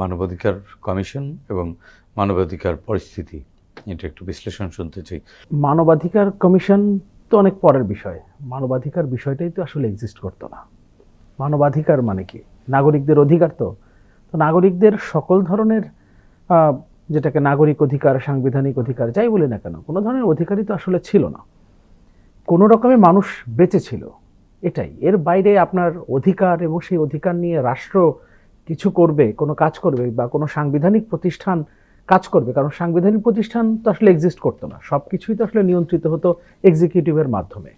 মানবাধিকার কমিশন এবং মানবাধিকার পরিস্থিতি। এটা একটু বিশ্লেষণ শুনতে চাই। মানবাধিকার কমিশন তো অনেক পরের বিষয়। মানবাধিকার বিষয়টাই তো আসলে এক্সিস্ট করতো না। মানবাধিকার মানে কি? নাগরিকদের অধিকার তো। তো নাগরিকদের সকল ধরনের যেটাকে নাগরিক অধিকার, সাংবিধানিক অধিকার, যাই বলি না কেন, কোনো ধরনের অধিকারই তো আসলে ছিল না। কোনো রকমে মানুষ বেঁচে ছিল। এটাই। এর বাইরে আপনার অধিকার এবং সেই অধিকার নিয়ে রাষ্ট্র কিছু করবে, কোনো কাজ করবে বা কোনো সাংবিধানিক প্রতিষ্ঠান কাজ করবে, কারণ সাংবিধানিক প্রতিষ্ঠান তো আসলে এক্সিস্ট করতো না। সব কিছুই তো আসলে নিয়ন্ত্রিত হতো এক্সিকিউটিভের মাধ্যমে।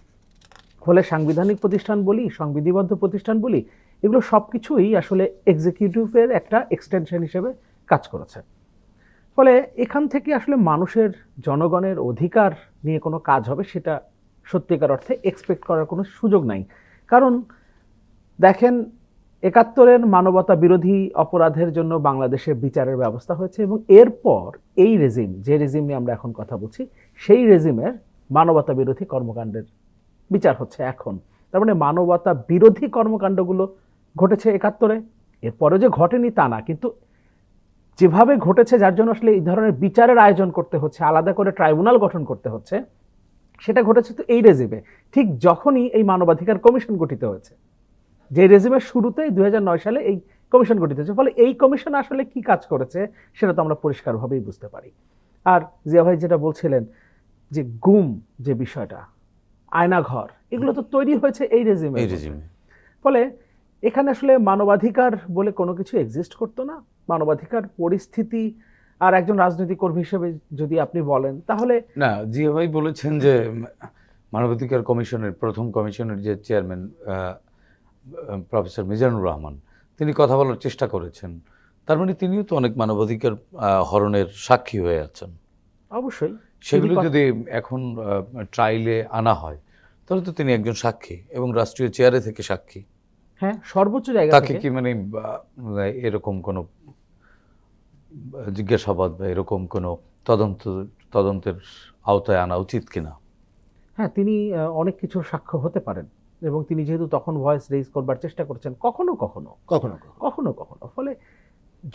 ফলে সাংবিধানিক প্রতিষ্ঠান বলি, সংবিধিবদ্ধ প্রতিষ্ঠান বলি, এগুলো সব কিছুই আসলে এক্সিকিউটিভের একটা এক্সটেনশন হিসেবে কাজ করেছে। ফলে এখান থেকে আসলে মানুষের, জনগণের অধিকার নিয়ে কোনো কাজ হবে সেটা সত্যিকার অর্থে এক্সপেক্ট করার কোনো সুযোগ নাই। কারণ দেখেন একাত্তরের মানবতা বিরোধী অপরাধের জন্য বাংলাদেশে বিচারের ব্যবস্থা হয়েছে এবং এরপর এই রেজিম, যে রেজিম নিয়ে আমরা এখন কথা বলছি, সেই রেজিমের মানবতা বিরোধী কর্মকাণ্ডের বিচার হচ্ছে এখন। তার মানে মানবতা বিরোধী কর্মকাণ্ডগুলো ঘটেছে একাত্তরে এরপরে যে ঘটেনি তা না, কিন্তু যেভাবে ঘটেছে যার জন্য আসলে এই ধরনের বিচারের আয়োজন করতে হচ্ছে, আলাদা করে ট্রাইব্যুনাল গঠন করতে হচ্ছে, সেটা ঘটেছে তো এই রেজিমে। ঠিক যখনই এই মানবাধিকার কমিশন গঠিত হয়েছে যে রেজিমের শুরুতেই দুই হাজার নয় সালে এই কমিশন গঠিত হয়েছে ফলে এই কমিশন আসলে কি কাজ করেছে সেটা তো আমরা পরিষ্কারভাবেই বুঝতে পারি। আর জিয়া ভাই যেটা বলছিলেন যে গুম যে বিষয়টা আয়নাঘর এগুলো তো তৈরি হয়েছে এই রেজিমে এই রেজিমে। ফলে এখানে আসলে মানবাধিকার বলে কোনো কিছু এক্সিস্ট করতো না। মানবাধিকার পরিস্থিতি আর একজন রাজনৈতিক কর্মী হিসেবে যদি আপনি বলেন তাহলে না জিয়া ভাই বলেছেন যে মানবাধিকার কমিশনের প্রথম কমিশনের যে চেয়ারম্যান প্রফেসর মিজানুর রহমান। তিনি কথা বলার চেষ্টা করেছেন। তার মানে তিনিও তো অনেক মানবাধিকার হরণের সাক্ষী হয়ে আছেন। অবশ্যই। সেগুলো যদি এখন ট্রাইলে আনা হয় তাহলে তো তিনি একজন সাক্ষী এবং রাষ্ট্রীয় চেয়ারে থেকে সাক্ষী। হ্যাঁ সর্বোচ্চ জায়গা তাকে কি মানে এরকম কোনো জিজ্ঞাসাবাদ বা এরকম কোনো তদন্ত তদন্তের আওতায় আনা উচিত কিনা? হ্যাঁ তিনি অনেক কিছুর সাক্ষ্য হতে পারেন। এবং তিনি যেহেতু তখন ভয়েস রেজ করবার চেষ্টা করছেন কখনো কখনো কখনো কখনো। কখনো ফলে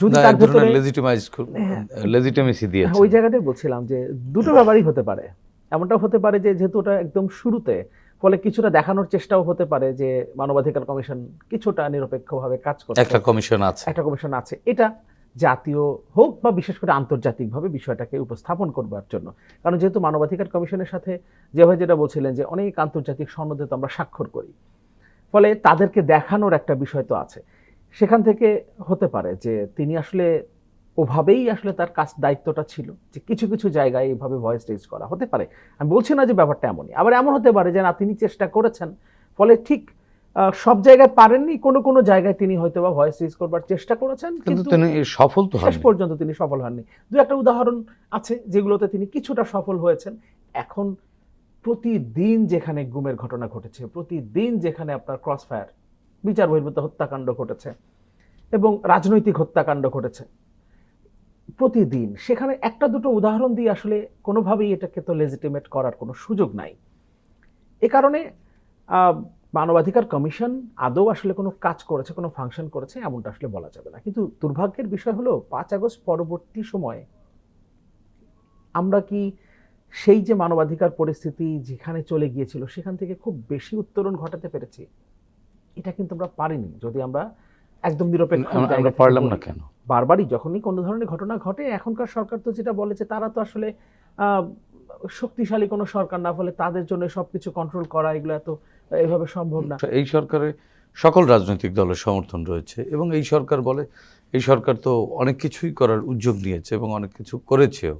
যদি তার এক লেজিটিমাইজ হ্যাঁ। লেজিটিমেসি হ্যাঁ, ওই জায়গাটাই বলছিলাম যে দুটো ব্যাপারই হতে পারে। এমনটাও হতে পারে যে যেহেতু ওটা একদম শুরুতে ফলে কিছুটা দেখানোর চেষ্টাও হতে পারে যে মানবাধিকার কমিশন কিছুটা নিরপেক্ষভাবে কাজ করছে। একটা কমিশন আছে। একটা কমিশন আছে। এটা জাতীয় হোক বা বিশেষ করে আন্তর্জাতিকভাবে বিষয়টাকে উপস্থাপন করবার জন্য। কারণ যেহেতু মানবাধিকার কমিশনের সাথে যেভাবে যেটা বলছিলেন যে অনেক আন্তর্জাতিক সনদে তো আমরা স্বাক্ষর করি। ফলে তাদেরকে দেখানোর একটা বিষয় তো আছে। সেখান থেকে হতে পারে যে তিনি আসলে ওভাবেই আসলে তার কাজ দায়িত্বটা ছিল যে কিছু কিছু জায়গায় এইভাবে ভয়েস রেজ করা। হতে পারে। আমি বলছি না যে ব্যাপারটা এমনই। আবার এমন হতে পারে যে না, তিনি চেষ্টা করেছেন। ফলে ঠিক সব জায়গায় পারেননি কোনো কোনো জায়গায় তিনি হয়তো বা ভয়েস রেজ করবার চেষ্টা করেছেন কিন্তু তিনি সফল তো শেষ পর্যন্ত তিনি সফল হননি। দু একটা উদাহরণ আছে যেগুলোতে তিনি কিছুটা সফল হয়েছেন। এখন প্রতিদিন যেখানে গুমের ঘটনা ঘটেছে প্রতিদিন যেখানে আপনার ক্রস ফায়ার বিচার বহির্ভূত হত্যাকাণ্ড ঘটেছে এবং রাজনৈতিক হত্যাকাণ্ড ঘটেছে প্রতিদিন। সেখানে একটা দুটো উদাহরণ দিয়ে আসলে কোনোভাবেই এটাকে তো লেজিটিমেট করার কোনো সুযোগ নাই। এ কারণে আহ, মানবাধিকার কমিশন আদৌ আসলে কোনো কাজ করেছে কোনো ফাংশন করেছে এমনটা আসলে বলা যাবে না। কিন্তু দুর্ভাগ্যের বিষয় হলো পাঁচ আগস্ট পরবর্তী সময়ে আমরা কি সেই যে মানবাধিকার পরিস্থিতি যেখানে চলে গিয়েছিল সেখান থেকে খুব বেশি উত্তরণ ঘটাতে পেরেছি? এটা কিন্তু আমরা পারিনি। যদি আমরা একদম নিরপেক্ষ আমরা- পারলাম না কেন? বারবারই যখনই কোনো ধরনের ঘটনা ঘটে এখনকার সরকার তো যেটা বলেছে তারা তো আসলে আহ, শক্তিশালী কোনো সরকার না ফলে তাদের জন্য সবকিছু কন্ট্রোল করা এগুলো এত এভাবে সম্ভব না। এই সরকারে সকল রাজনৈতিক দলের সমর্থন রয়েছে এবং এই সরকার বলে এই সরকার তো অনেক কিছুই করার উদ্যোগ নিয়েছে এবং অনেক কিছু করেছেও।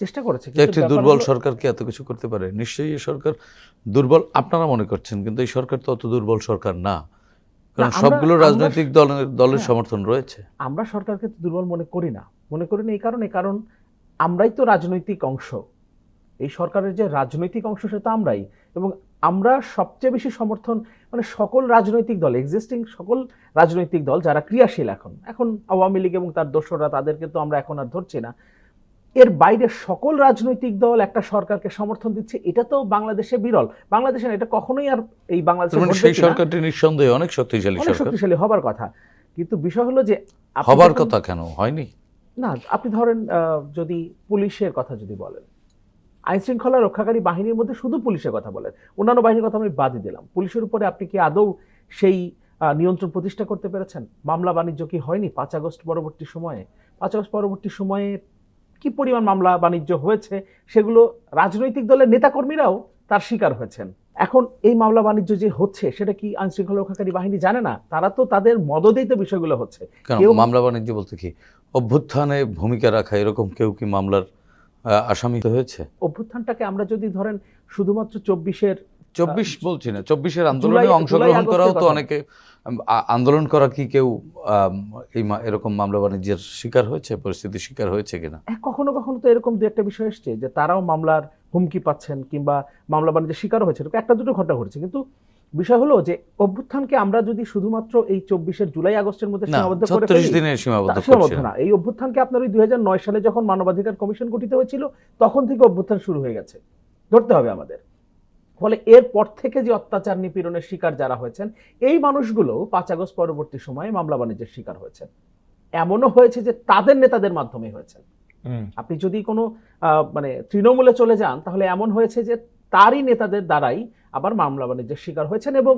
চেষ্টা করেছে একটি দুর্বল সরকার কি এত কিছু করতে পারে? নিশ্চয়ই এই সরকার দুর্বল আপনারা মনে করছেন কিন্তু এই সরকার তো অত দুর্বল সরকার না। কারণ সবগুলো রাজনৈতিক দলের দলের হ্যাঁ। সমর্থন রয়েছে। আমরা সরকারকে তো দুর্বল মনে করি না। মনে করি না এই কারণে কারণ আমরাই তো রাজনৈতিক অংশ। এই সরকারের যে রাজনৈতিক অংশ সেটা আমরাই। এবং আমরা সবচেয়ে বেশি সমর্থন মানে সকল রাজনৈতিক দল এক্সিস্টিং সকল রাজনৈতিক দল যারা ক্রিয়াশীল এখন এখন আওয়ামী লীগ এবং তার দোসররা তাদেরকে তো আমরা এখন আর ধরছি না। এর বাইরে সকল রাজনৈতিক দল একটা সরকারকে সমর্থন দিচ্ছে এটা তো বাংলাদেশে বিরল। বাংলাদেশে না, এটা কখনোই আর এই বাংলাদেশে মানে সেই সরকারটি নিঃসন্দেহে অনেক শক্তিশালী অনেক শক্তিশালী হবার কথা। কিন্তু বিষয় হলো যে হবার কথা কেন? হয়নি? না আপনি ধরেন আহ, যদি পুলিশের কথা যদি বলেন আইন শৃঙ্খলা রক্ষাকারী বাহিনীর মধ্যে শুধু পুলিশের কথা বলেন। অন্যান্য বাহিনীর কথা আমি বাদই দিলাম। পুলিশের উপরে আপনি কি আদৌ সেই নিয়ন্ত্রণ প্রতিষ্ঠা করতে পেরেছেন? মামলা বাণিজ্য কি হয়নি পাঁচ আগস্ট পরবর্তী সময়ে? পাঁচ আগস্ট পরবর্তী সময়ে কি পরিমাণ মামলা বাণিজ্য হয়েছে? সেগুলো রাজনৈতিক দলের নেতাকর্মীরাও তার শিকার হয়েছেন। এখন এই মামলা বাণিজ্য যে হচ্ছে সেটা কি আইন শৃঙ্খলা রক্ষাকারী বাহিনী জানে না? তারা তো তাদের মদদেই তো বিষয়গুলো হচ্ছে। মামলা বাণিজ্য বলতে কি? অভ্যুত্থানে ভূমিকা রাখা এরকম কেউ কি মামলার আসামি হয়েছে। অভ্যুত্থানটাকে আমরা যদি ধরেন শুধুমাত্র চব্বিশের চব্বিশ বলছি না চব্বিশের আন্দোলনে অংশগ্রহণ করাও তো অনেকে আন্দোলন করা কি কেউ এই এরকম মামলা বাণিজ্যের শিকার হয়েছে পরিস্থিতির শিকার হয়েছে কিনা? কখনো কখনো তো এরকম দু একটা বিষয় এসছে যে তারাও মামলার হুমকি পাচ্ছেন কিংবা মামলা বাণিজ্যের শিকার হয়েছে একটা দুটো ঘটনা ঘটেছে। কিন্তু বিষয় হলো যে অভ্যুত্থানকে আমরা যদি শুধুমাত্র এই চব্বিশের জুলাই আগস্টের মধ্যে সীমাবদ্ধ করে ছত্রিশ ফেলি, দিনে সীমাবদ্ধ সীমাবদ্ধ না। এই অভ্যুত্থানকে আপনার ওই দুই সালে যখন মানবাধিকার কমিশন গঠিত হয়েছিল তখন থেকে অভ্যুত্থান শুরু হয়ে গেছে। ধরতে হবে আমাদের। ফলে এরপর থেকে যে অত্যাচার নিপীড়নের শিকার যারা হয়েছেন এই মানুষগুলো পাঁচ আগস্ট পরবর্তী সময়ে মামলা বাণিজ্যের শিকার হয়েছেন। এমনও হয়েছে যে তাদের নেতাদের মাধ্যমে হয়েছে আপনি যদি কোনো আহ, মানে তৃণমূলে চলে যান তাহলে এমন হয়েছে যে তারই নেতাদের দ্বারাই আবার মামলা বাণিজ্যের শিকার হয়েছেন এবং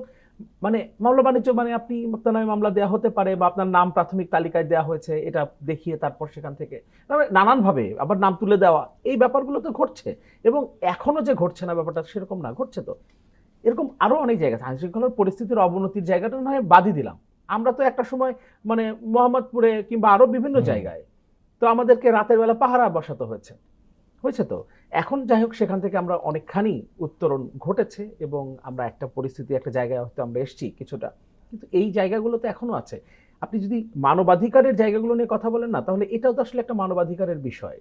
মানে মামলা বাণিজ্য মানে আপনি আপনার নামে মামলা দেওয়া হতে পারে বা আপনার নাম প্রাথমিক তালিকায় দেওয়া হয়েছে এটা দেখিয়ে তারপর সেখান থেকে। মানে নানানভাবে আবার নাম তুলে দেওয়া এই ব্যাপারগুলো তো ঘটছে। এবং এখনও যে ঘটছে না ব্যাপারটা সেরকম না ঘটছে তো। এরকম আরও অনেক জায়গা আছে। আইন শৃঙ্খলার পরিস্থিতির অবনতির জায়গাটা না হয় বাদই দিলাম। আমরা তো একটা সময় মানে মোহাম্মদপুরে কিংবা আরও বিভিন্ন জায়গায় তো আমাদেরকে রাতের বেলা পাহারা বসাতে হয়েছে। হয়েছে তো? এখন যাই হোক, সেখান থেকে আমরা অনেকখানি উত্তরণ ঘটেছে এবং আমরা একটা পরিস্থিতি, একটা জায়গায় হয়তো আমরা এসেছি কিছুটা। কিন্তু এই জায়গাগুলো তো এখনও আছে। আপনি যদি মানবাধিকারের জায়গাগুলো নিয়ে কথা বলেন না, তাহলে এটাও তো আসলে একটা মানবাধিকারের বিষয়।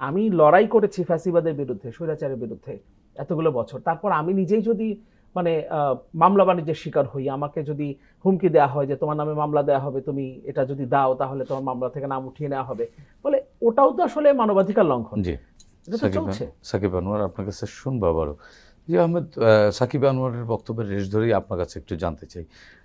আমি লড়াই করেছি ফ্যাসিবাদের বিরুদ্ধে, স্বৈরাচারের বিরুদ্ধে এতগুলো বছর। তারপর আমি নিজেই যদি মানে মামলা বাণিজ্যের শিকার হই, আমাকে যদি হুমকি দেওয়া হয় যে তোমার নামে মামলা দেওয়া হবে, তুমি এটা যদি দাও, তাহলে তোমার মামলা থেকে নাম উঠিয়ে নেওয়া হবে। ওটাও তো আসলে মানবাধিকার লঙ্ঘন। জি। সাকিব আনোয়ার আপনার কাছে শুনব আবারও। জি আহমেদ সাকিব আনোয়ারের বক্তব্যের রেশ ধরেই আপনার কাছে একটু জানতে চাই।